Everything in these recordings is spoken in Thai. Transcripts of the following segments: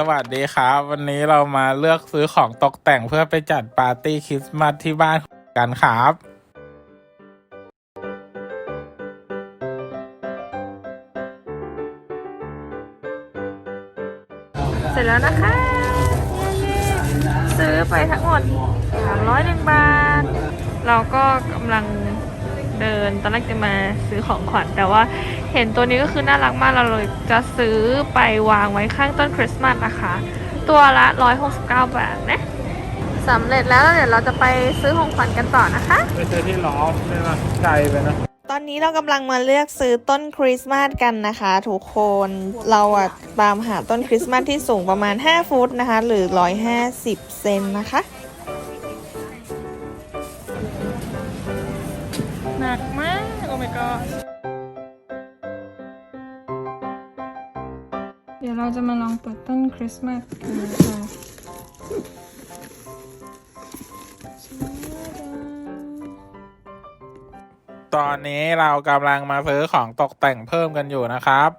สวัสดีครับ วันนี้เรามาเลือกซื้อของตกแต่งเพื่อไปจัดปาร์ตี้คริสต์มาสที่บ้านกันครับเสร็จแล้วนะคะ ซื้อไปทั้งหมด301บาท เราก็กำลัง เดิน ตอนแรกจะมาซื้อของขวัญแต่ว่าเห็นตัวนี้ก็คือน่ารักมากเราเลยจะซื้อไปวางไว้ข้างต้นคริสต์มาสนะคะ ตัวละ 169 บาทนะสำเร็จแล้วเดี๋ยวเราจะไปซื้อของขวัญกันต่อนะคะ ไปซื้อที่ล้อมใช่ไหมไกลไปนะ ตอนนี้เรากำลังมาเลือกซื้อต้นคริสต์มาสกันนะคะทุกคนเราอะตามหาต้นคริสต์มาสที่สูงประมาณ 5 ฟุตนะคะ หรือ 150 เซนนะคะ หนักมาก โอ้ my god เดี๋ยวเราจะมาลองเปิดต้นคริสต์มาสกันนะคะตอนนี้เรากำลังมาซื้อของตกแต่งเพิ่มกันอยู่นะครับ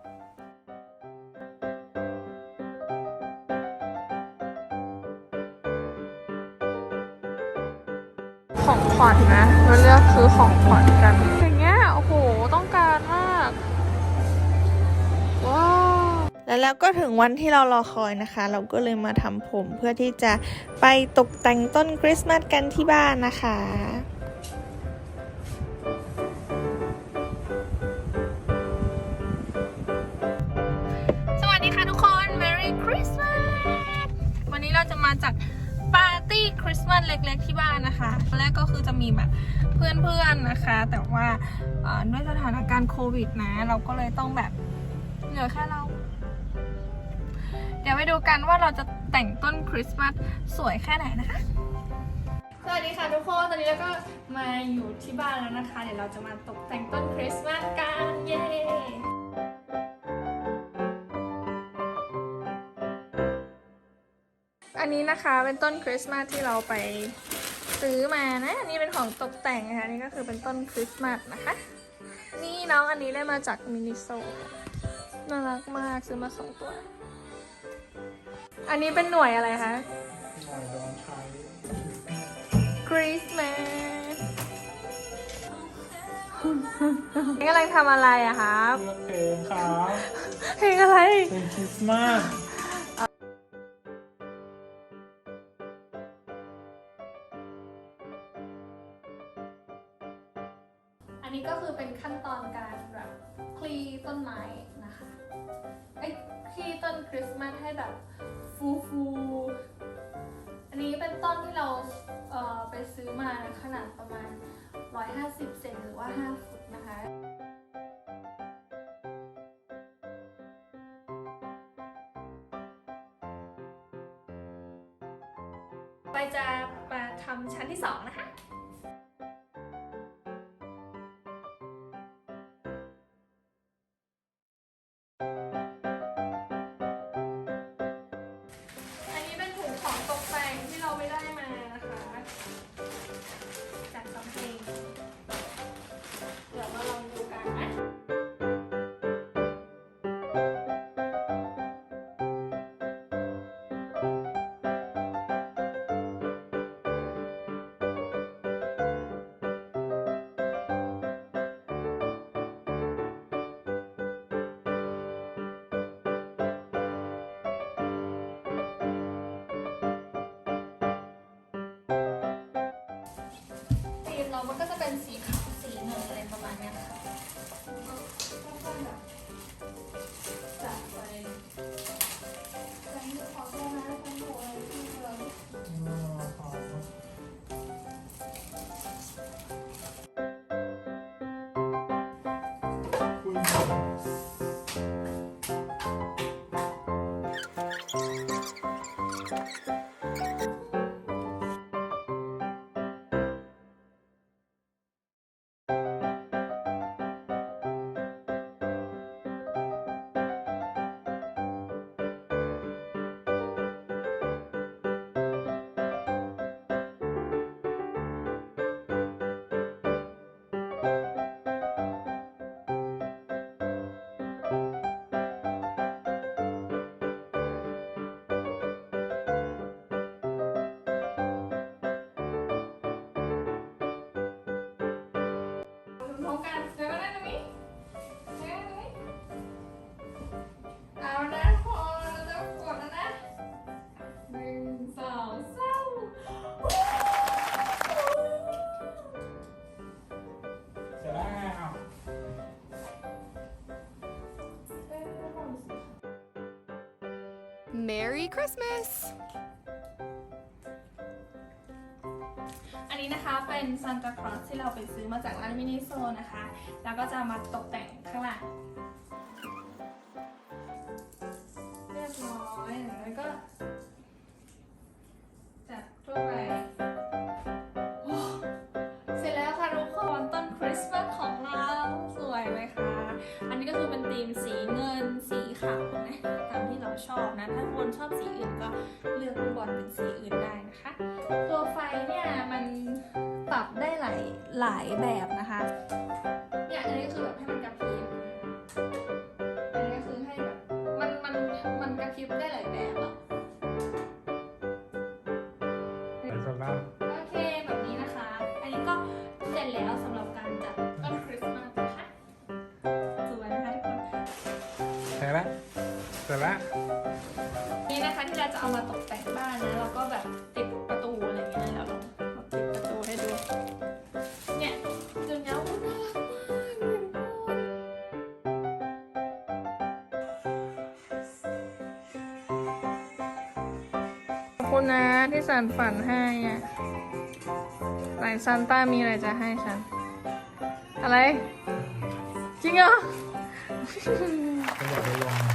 ของขวัญนะเราเลือกซื้อของขวัญกัน อย่างเงี้ยโอ้โหต้องการมากว้าวแล้วแล้วก็ถึงวันที่เรารอคอยนะคะ เราก็เลยมาทำผมเพื่อที่จะไปตกแต่งต้นคริสต์มาสกันที่บ้านนะคะสวัสดีค่ะทุกคน Merry Christmas วันนี้เราจะมาจากปาร์ ตี้คริสต์มาสเล็กๆที่บ้านนะคะตอนแรกก็คือจะมีแบบเพื่อนๆนะคะ แต่ว่าด้วยสถานการณ์โควิดนะ เราก็เลยต้องแบบเหลือแค่เรา เดี๋ยวไปดูกันว่าเราจะแต่งต้นคริสต์มาสสวยแค่ไหนนะคะ สวัสดีค่ะทุกคน ตอนนี้เราก็มาอยู่ที่บ้านแล้วนะคะ เดี๋ยวเราจะมาตกแต่งต้นคริสต์ อันนี้นะคะเป็นต้นคริสต์มาสที่เราไปซื้อมานะ อันนี้เป็นของตกแต่งนะคะอันนี่ก็คือเป็นต้นคริสต์มาสนะคะ นี่น้องอันนี้ได้มาจากมินิโซน่ารักมากซื้อมาสองตัว อันนี้เป็นหน่วยอะไรคะคริสต์มาสนี่กำลังทำอะไรอะครับ เพลงครับ เพลงอะไร เพลงคริสต์มาส อันนี้ก็คือเป็นขั้นตอนการแบบคลีต้นไม้นะคะไอ้คลีต้นคริสต์มาสให้แบบฟูฟูๆอันนี้เป็นต้นที่เราเอ่อไปซื้อมาขนาดประมาณ 150 เซนหรือว่า 5 ฟุตนะคะไปจะมาทำชั้นที่ 2 นะคะ เรามันก็จะเป็นสีขาว ร็จแล้ว Merry Christmas! นี้นะคะเป็นซันตาคลอสที่เราไปซื้อมาจากร้านมินิโซนะคะ แล้วก็จะมาตกแต่งข้างหลังเรียบร้อยแล้วก็จัดทั่วไปเสร็จแล้วค่ะทุกคนต้นคริสต์มาสของ ลายหลายแบบนะคะเนี่ยอันนี้ก็คือแบบให้มันกระพริบอันนี้ก็คือให้แบบมันมันมันกระพริบได้หลายแบบอะเสร็จแล้วโอเคแบบนี้นะคะ อันนี้ก็เสร็จแล้วสำหรับการจัดต้นคริสต์มาสนะคะสวยนะคะทุกคนเสร็จแล้วเสร็จแล้วนี่นะคะที่เราจะเอามาตกแต่งบ้านนะแล้วก็แบบ คุณนะที่สันฝันให้อะไหนซันต้ามีอะไรจะให้ฉัน อะไร จริงเหรอก็อย่าไปลง